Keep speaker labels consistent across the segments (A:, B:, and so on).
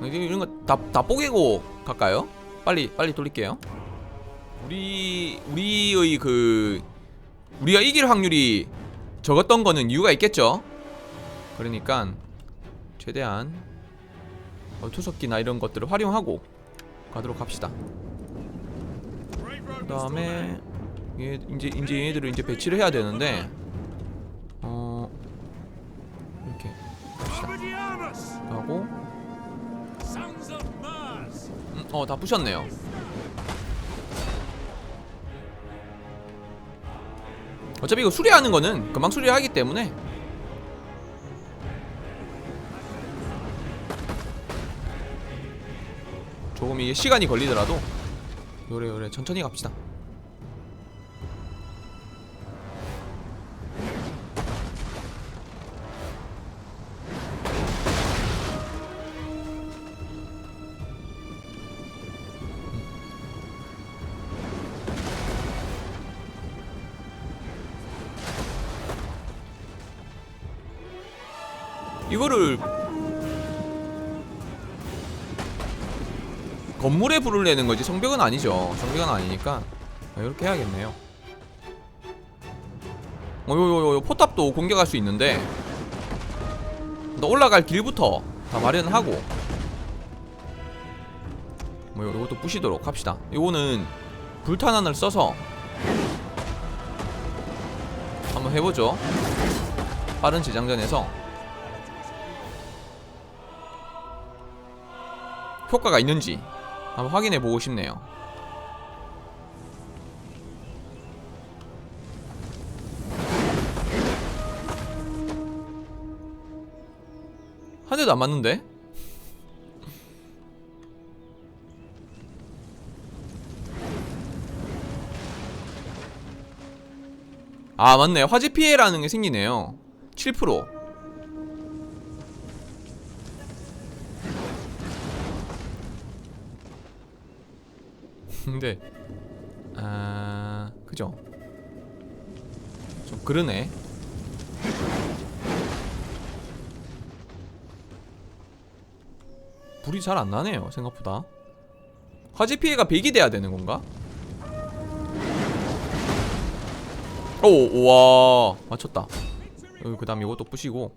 A: 이런 거다 다 뽀개고 갈까요? 빨리 빨리 돌릴게요. 우리 우리의 그 우리가 이길 확률이 적었던 거는 이유가 있겠죠. 그러니까 최대한 어, 투석기나 이런 것들을 활용하고 가도록 합시다. 그다음에 얘 이제 이제 얘네들을 이제 배치를 해야 되는데 어 이렇게 합시다. 하고 음, 어 다 부셨네요. 어차피 이거 수리하는 거는 금방 수리하기 때문에 조금 이게 시간이 걸리더라도 요래 요래 천천히 갑시다. 이거를 건물에 불을 내는 거지. 성벽은 아니죠. 성벽은 아니니까 이렇게 해야겠네요. 어요요요 포탑도 공격할 수 있는데 너 올라갈 길부터 다 마련하고 뭐 요것도 부시도록 합시다. 요거는 불탄환을 써서 한번 해보죠. 빠른 재장전에서 효과가 있는지 한번 확인해 보고 싶네요. 한 대도 안 맞는데? 아 맞네 화재 피해라는 게 생기네요 7% 근데 아 그죠? 좀 그러네. 불이 잘 안 나네요 생각보다. 화재 피해가 100이 돼야 되는 건가? 오, 우와. 맞췄다. 그 다음 이것도 부시고.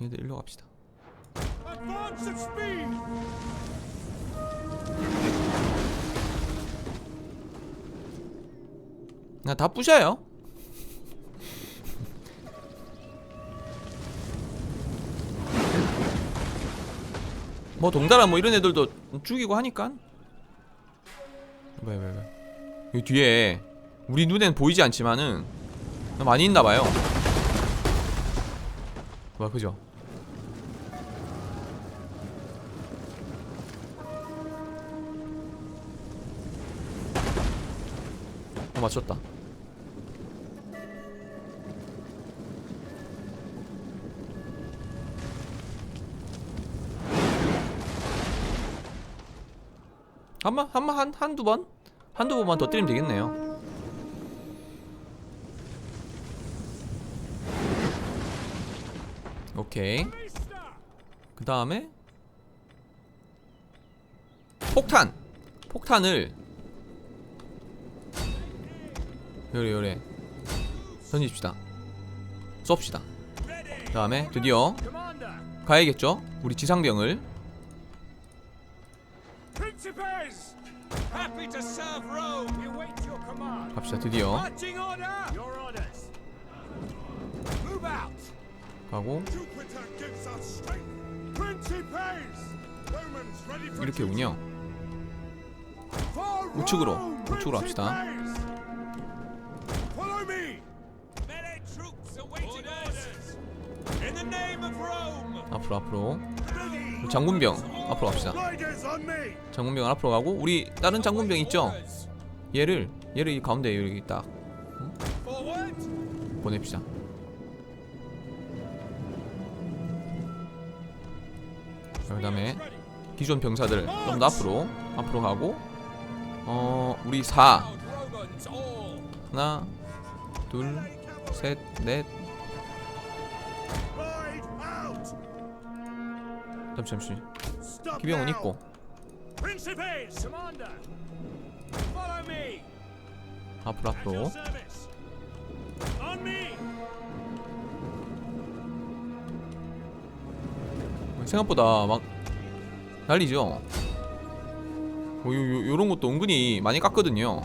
A: 얘들 일로 갑시다
B: Advance at speed!
A: 그냥 다 부셔요. 뭐 동달아 뭐 이런 애들도 죽이고 하니까. 왜 왜 왜? 여기 뒤에 우리 눈엔 보이지 않지만은 많이 있나 봐요. 뭐 그죠? 어 맞췄다. 한번 한번 한 한두 번 한두 번만 더 때리면 되겠네요. 오케이. 그 다음에 폭탄 폭탄을 요래 요래 던집시다 쏩시다 그 다음에 드디어! 가야겠죠 우리 지상병을! 갑시다 드디어! 가고 이렇게. 운영 우측으로, 우측으로 합시다. 앞으로 앞으로! 장군병 앞으로 갑시다! 장군병 앞으로 가고 우리 다른 장군병 있죠 얘를 얘를 이 가운데 여기 딱
B: Forward!
A: 보냅시다 그 다음에 기존 병사들 좀 더 앞으로 앞으로 가고 어 우리 4
B: Romans all!
A: 하나 둘 셋 넷 잠시 잠시 기병은. 있고. 앞으로 앞으로. 생각보다 막 난리죠 뭐 요, 요, 요런 것도 은근히 많이 깠거든요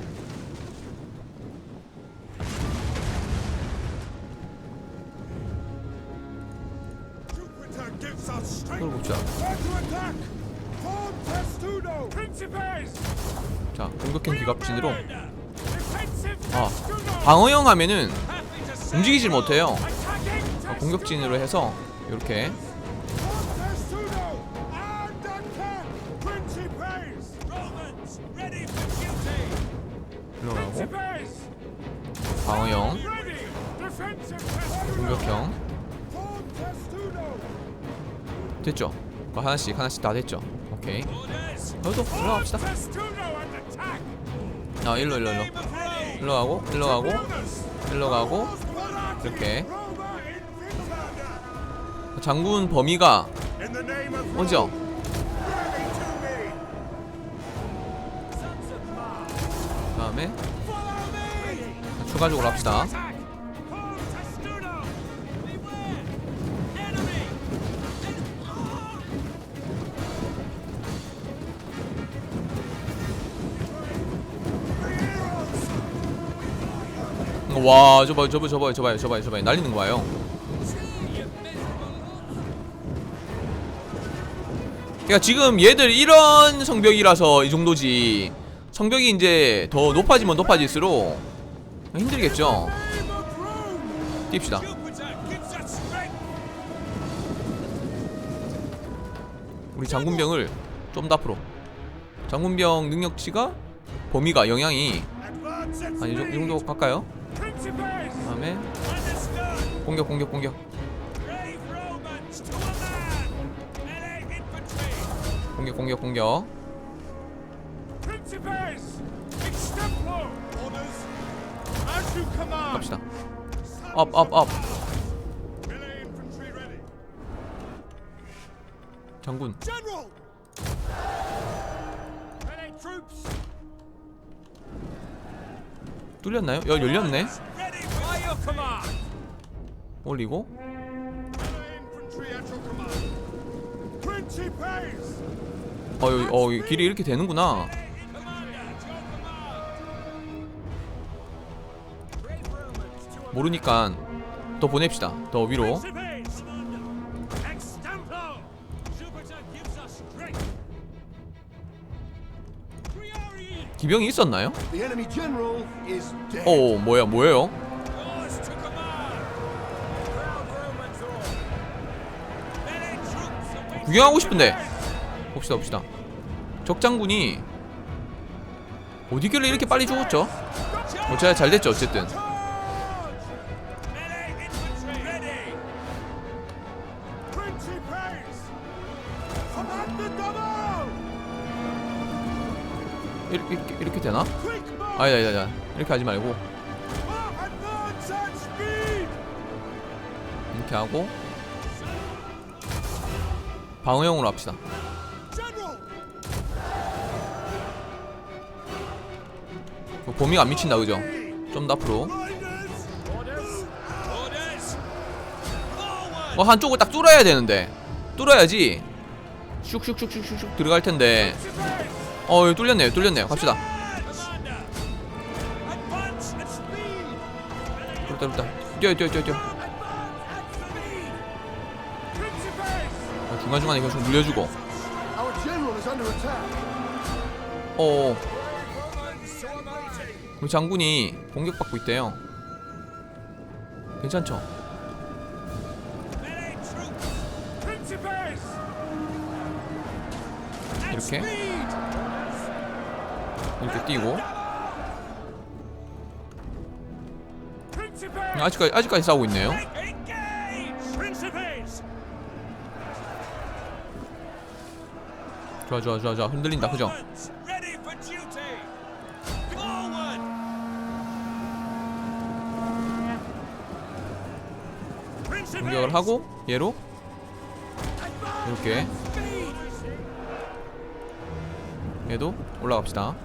A: 방어형 하면은 움직이질. 못해요 아, 공격진으로 해서 이렇게
B: Principes.
A: 방어형. 공격형. 됐죠 뭐 하나씩 하나씩 다 됐죠 오케이. 저도 올라갑시다. 아 일로 일로 일로. 일로 가고 일로 가고. 일로 가고 이렇게. 장군 범위가 오죠
B: Mars.
A: 다음에. 추가적으로 합시다 와 저봐요 저봐요 저봐요 저봐요 저봐요 저봐요 날리는 거 봐요 그러니까 지금 얘들 이런 성벽이라서 이 정도지 성벽이 이제 더 높아지면 높아질수록 힘들겠죠
B: strength.
A: 우리 장군병을 좀 더 앞으로 장군병 능력치가 범위가 영향이
B: Advance at
A: 한이
B: speed.
A: 정도 갈까요? 다음에. 공격 공격 공격. 공격 공격 공격. 갑시다 업업업. 장군. 뚫렸나요? 여 열렸네 올리고. 어, 여기, 어 여기 길이 이렇게 되는구나 모르니까 더 보냅시다 더 위로. 기병이 있었나요? 어 뭐야 뭐예요? 구경하고 싶은데 봅시다 봅시다 적장군이 어디길래 이렇게 빨리 죽었죠? 어, 제가 잘 됐죠 어쨌든. 이렇게 이렇게, 이렇게 되나? 아니다 아니다 이렇게 하지 말고. 이렇게 하고 방어형으로 합시다. 범위가 안 미친다 그죠? 좀 더 앞으로. 어 한쪽을 딱 뚫어야 되는데. 뚫어야지. 슉슉슉슉슉 들어갈 텐데. 어 뚫렸네요. 뚫렸네요. 갑시다. 그렇다 그렇다. 뛰어 뛰어 뛰어 뛰어 중간중간에 이거 좀 물려주고. 어. 우리 장군이 공격받고 있대요 괜찮죠? 이렇게? 이렇게 뛰고. 아직까지 아직까지 싸우고 있네요 좋아 좋아 좋아 좋아 흔들린다 그죠? 공격을 하고 얘로. 이렇게
B: 얘도 올라갑시다!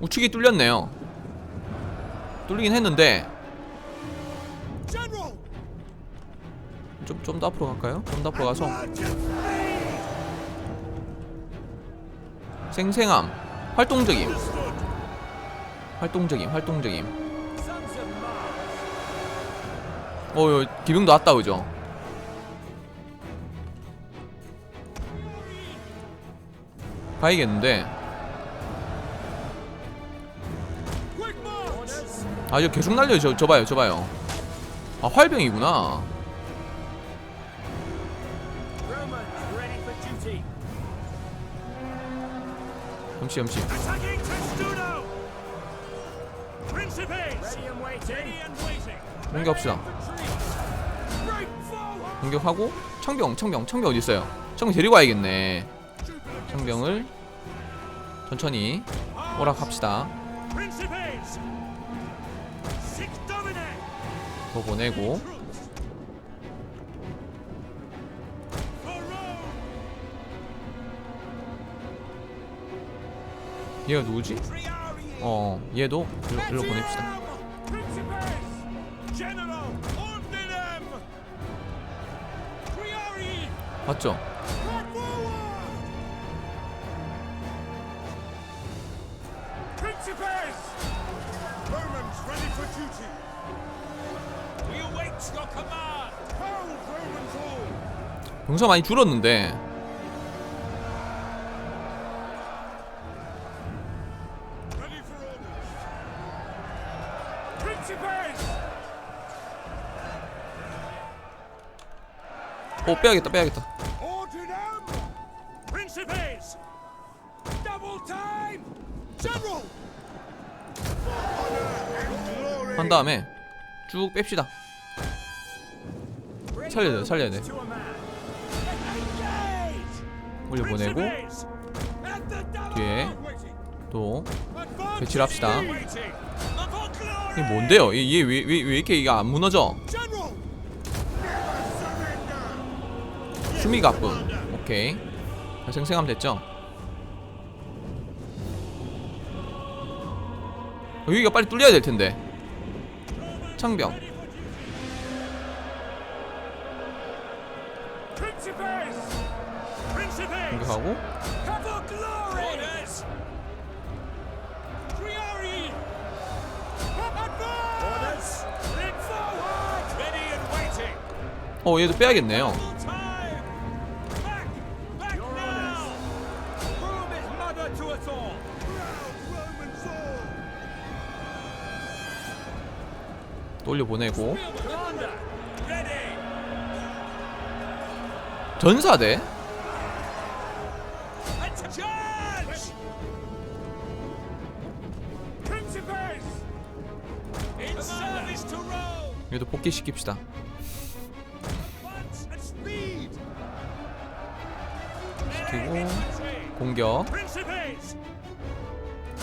B: 우측이 뚫렸네요 뚫리긴 했는데 좀 좀 더 앞으로 갈까요? 좀 더 앞으로 가서 생생함 활동적임 활동적임 활동적임 어 여- 기둥도 왔다 그죠? 가야겠는데! 아 이거 계속 날려요 저, 저 봐요 저 봐요 아 활병이구나
C: and waiting.
B: 공격합시다! 공격하고 청병 청병 청병 어디 있어요? 청병 데리고 와야겠네 청병을 천천히 오락합시다! 더 보내고 얘가 누구지? 어 얘도 일로, 일로 보냅시다! 맞죠? 병사 많이 줄었는데 어 빼야겠다 빼야겠다! 한 다음에 쭉 뺍시다 살려야 돼 살려야 돼! 올려보내고! 뒤에 또 배치를 합시다. 이게 뭔데요? 얘 왜 왜 왜 이렇게 이게 안 무너져? 수미 가끔 오케이 자, 생생함 됐죠? 여기가 빨리 뚫려야 될 텐데 창병! 공격하고! 어 얘도 빼야겠네요 올려보내고
C: Commander! Ready!
B: 전사대! 얘도 복귀시킵시다! 시키고! 공격!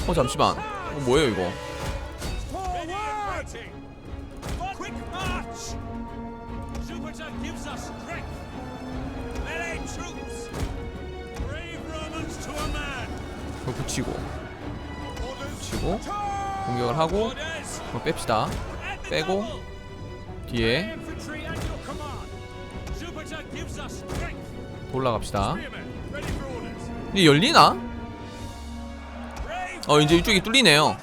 B: 어 잠시만 어, 뭐예요 이거! 이거 붙이고! 붙이고 공격을 하고! 이거 뺍시다 빼고! 뒤에! 올라갑시다! 이게 열리나? 어 이제 이쪽이 뚫리네요!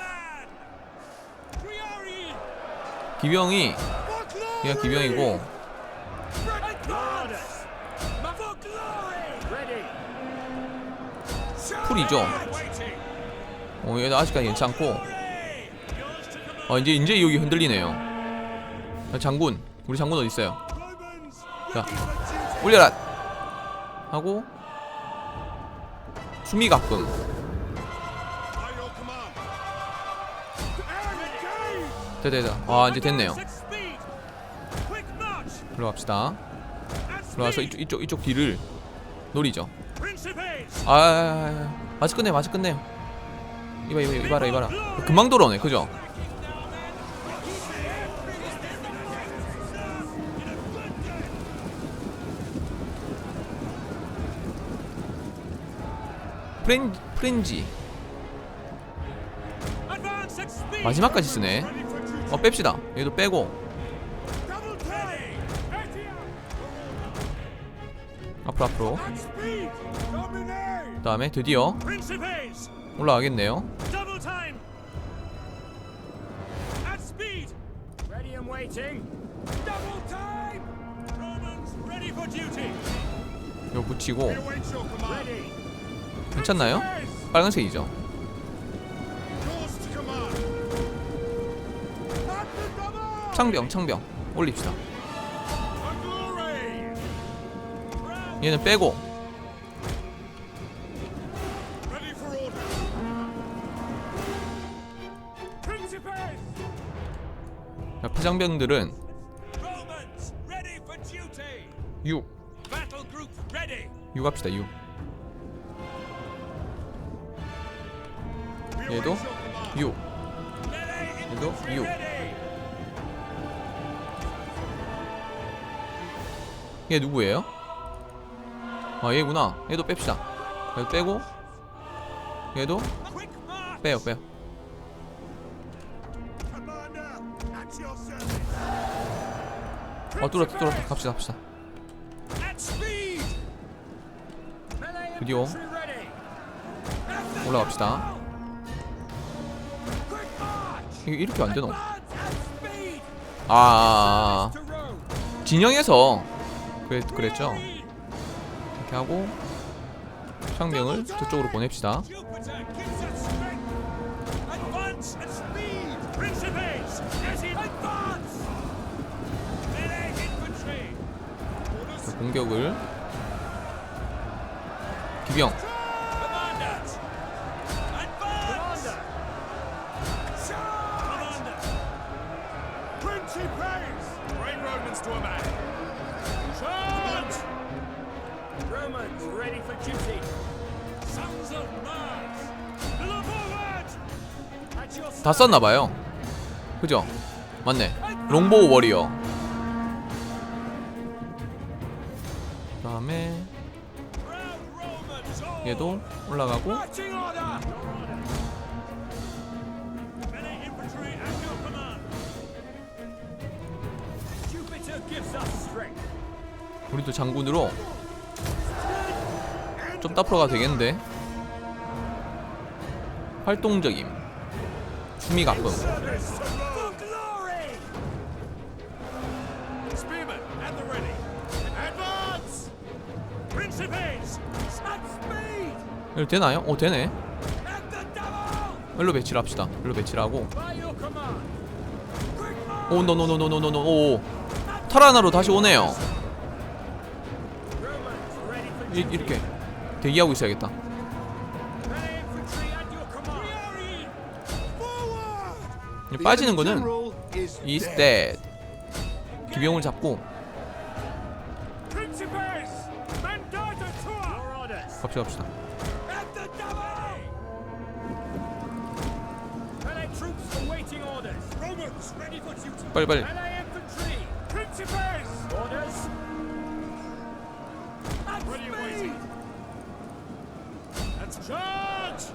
B: 기병이! 얘가 기병이고! 풀이죠! 어 얘도 아직까지 괜찮고! 어 이제 이제 여기 흔들리네요 자, 장군 우리 장군 어디 있어요?
C: Romans,
B: 자! 올려라 하고 수미 가끔 됐다. 아 이제 됐네요. 일로 갑시다. 일로 와서 이쪽, 이쪽, 이쪽 뒤를 노리죠. 아, 아, 아, 아직 끝내요 아직 끝내요. 이봐 이봐 이봐라 이봐라. 금방 돌아오네 그죠? 프렌, 프렌지. 마지막까지 쓰네. 어 뺍시다. 얘도 빼고. 앞으로 앞으로.
C: Dominate.
B: 그다음에 드디어. 올라가겠네요. 이거 붙이고. 괜찮나요? 빨간색이죠. 창병 창병 올립시다. 얘는 빼고. 자,
C: duty.
B: 6
C: Battle group ready.
B: 6 합시다 6
C: We
B: 얘도
C: await your command.
B: 6
C: Melee
B: 얘도
C: infantry
B: 6 얘 누구예요? 아 얘구나 얘도 뺍시다 얘도 빼고 얘도. 빼요 빼요. 어 뚫었다 뚫었다 갑시다 갑시다 드디어 올라갑시다. 이게 이렇게 안 되노
C: Advance at speed.
B: 아, 아, 아. 진영에서 그랬, 그랬죠. 이렇게 하고 창병을 저쪽으로 보냅시다 공격을 기병 다 썼나봐요 그죠? 맞네 롱보우 워리어 그 다음에. 얘도 올라가고. 우리도 장군으로 좀 가도 되겠는데 활동적임 수미 가끔. 이거 되나요? 오 되네. 일로 배치를 합시다 일로 배치를 하고
C: march.
B: 오 노노노노노노노 오 타라나로 다시 오네요 이. 이렇게 대기하고 있어야겠다 빠지는 거는
A: dead
B: 기병을 잡고. 갑시다 갑시다. 빨리 빨리.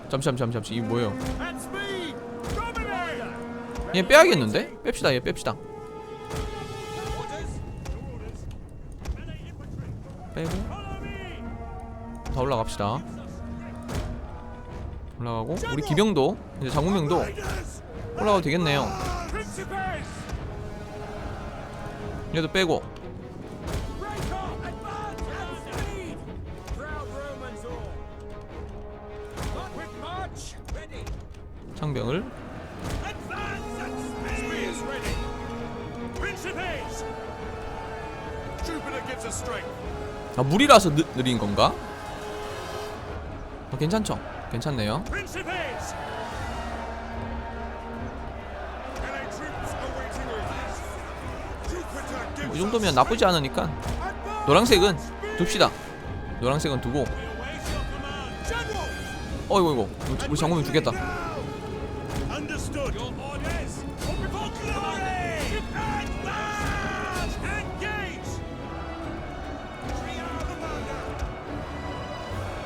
B: 잠시 잠시 잠시 이게 뭐예요. 얘 빼야겠는데? 뺍시다 얘 뺍시다. 빼고. 다 올라갑시다 올라가고 우리 기병도 이제
C: Raiders.
B: 올라가도 되겠네요. 얘도 빼고! 창병을 아 물이라서 느, 느린 건가? 어, 괜찮죠? 괜찮네요 뭐, 이 정도면 나쁘지 않으니까! 노란색은 둡시다 노란색은 두고! 어이구 이거 우리 장군병 죽겠다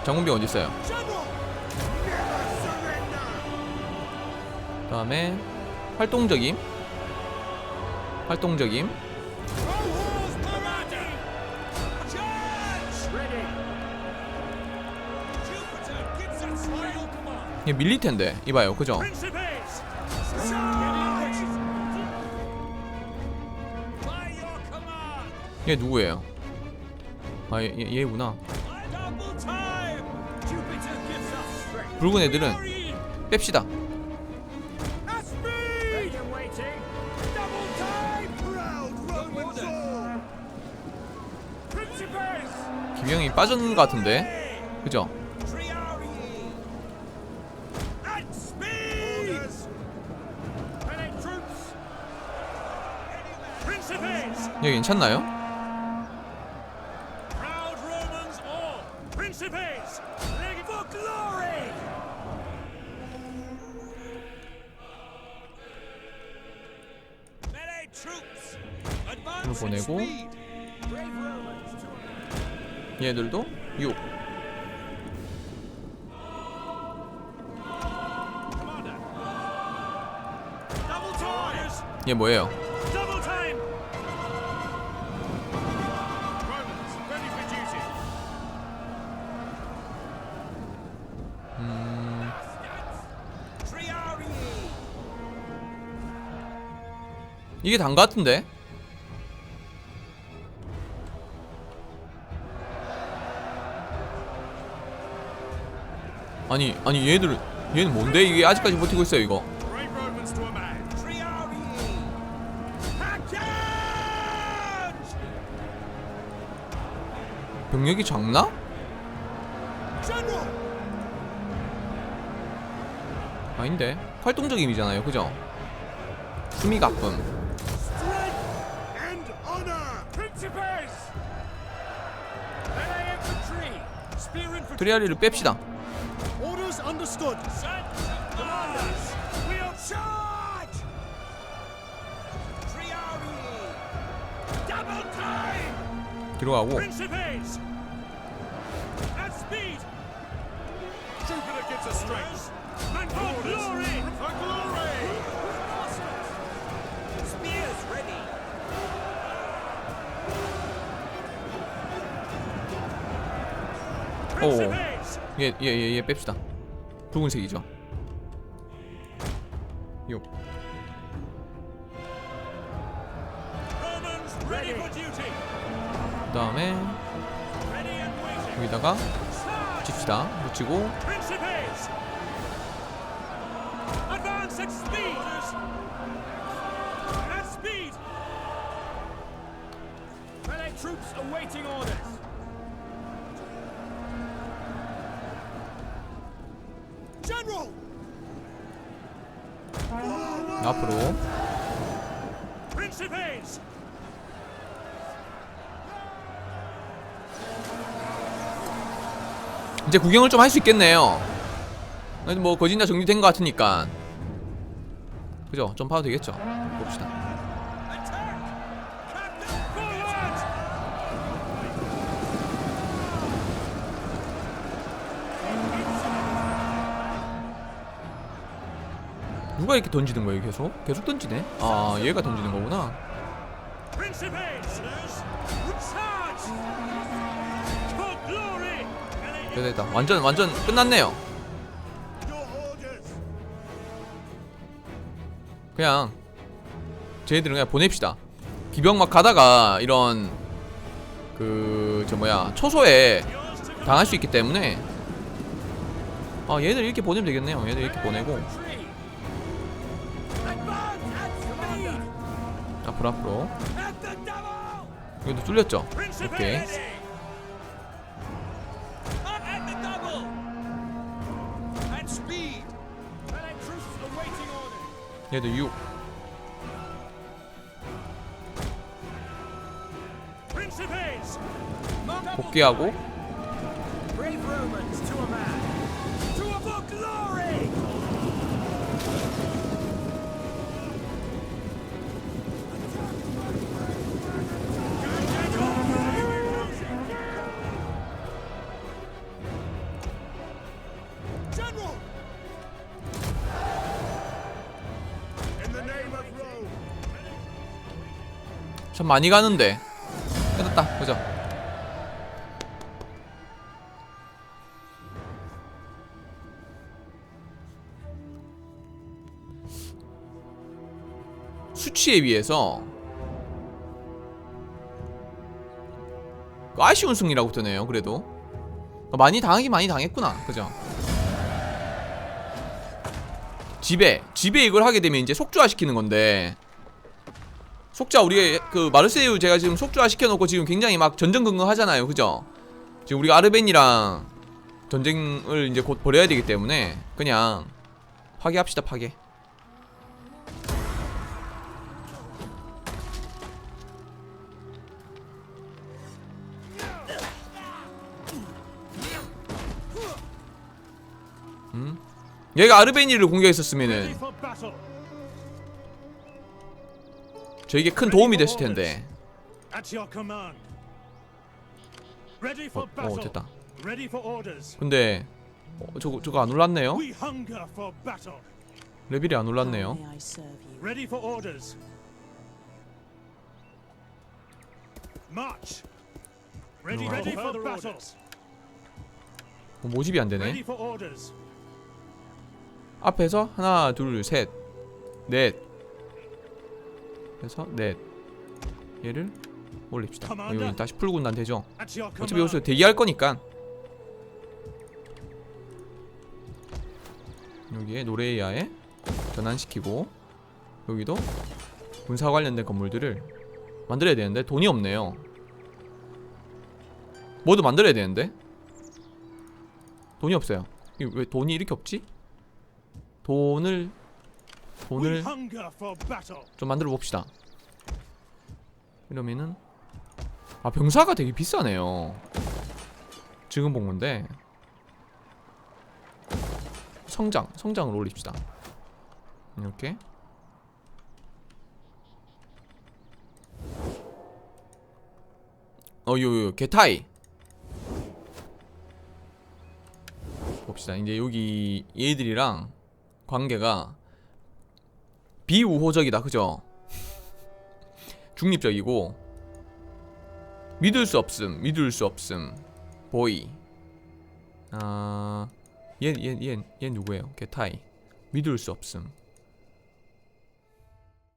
B: 장군병 어디 있어요? 그다음에 활동적임. 활동적임. 얘 밀릴 텐데 이봐요, 그죠? 얘 누구예요? 아, 얘, 얘구나. 붉은 애들은! 뺍시다! 김영이 빠진 것 같은데 그죠? 얘 괜찮나요? 얘들도 6
C: Commander! Double time!
B: 얘 뭐예요?
C: Triarii!
B: 이게 단것 같은데? 아니 아니 얘들 얘는 뭔데 이게 아직까지 버티고 있어요 이거! 병력이 작나? 아닌데 그죠?
C: Principes! Melee infantry! Spear infantry!
B: 트리아리를 뺍시다
C: Ready! Principes!
B: 얘얘얘얘 뺍시다 붉은색이죠 6 그 다음에! 여기다가! 붙입시다 붙이고! 앞으로 이제 구경을 좀 할 수 있겠네요 뭐 거진다 정리된 것 같으니까 그죠? 좀 봐도 되겠죠? 봅시다! 누가 이렇게 던지는 거예요 계속? 계속 던지네? 아 얘가 던지는 거구나 됐다 완전 완전 끝났네요! 그냥 쟤네들은 그냥 보냅시다 기병 막 가다가 이런 그 저 뭐야 초소에 당할 수 있기 때문에 아 얘들 이렇게 보내면 되겠네요 얘들 이렇게 보내고! 앞으로 앞으로! 여기도 뚫렸죠? 오케이 얘들 6
C: Principes!
B: 복귀하고
A: 참 많이 가는데. 끝났다. 그죠? 수치에 비해서 그 아쉬운 승리라고 뜨네요 그래도. 많이 당하긴 많이 당했구나. 그죠? 집에 집에 이걸 하게 되면 이제 속주화 시키는 건데 속자 우리 그 마르세유 제가 지금 속주화 시켜놓고 지금 굉장히 막 전전긍긍 하잖아요 그죠 지금 우리가 아르벤이랑 전쟁을 이제 곧 벌여야 되기 때문에 그냥 파괴합시다 파괴 음? 얘가 아르베니를 공격했었으면은. 저에게 큰 도움이 됐을 텐데
D: At your command. Ready for
A: 어,
D: battle.
A: 어 됐다
D: Ready for orders.
A: 근데 어, 저거 저거 안 올랐네요
D: We hunger for battle.
A: 레벨이 안 올랐네요. 어, 모집이 안
D: Ready
A: 되네
D: for orders.
A: 앞에서 하나 둘 셋 넷 해서 넷 얘를 올립시다. 어, 이거 다시 풀고 난 되죠?
D: your
A: 어차피 여기서. 대기할 거니까. 여기에 노레이아에 전환시키고 여기도 군사 관련된 건물들을 만들어야 되는데 돈이 없네요. 모두 만들어야 되는데? 돈이 없어요. 왜 돈이 이렇게 없지? 돈을 돈을. 좀 만들어 봅시다. 이러면은 아 병사가 되게 비싸네요. 지금 본 건데 성장 성장을 올립시다. 이렇게 어요요 게타이 봅시다. 이제 여기 얘들이랑 관계가 비우호적이다 그죠? 중립적이고 믿을 수 없음 믿을 수 없음 보이. 아얘얘얘얘 누구예요? 게타이. 믿을 수 없음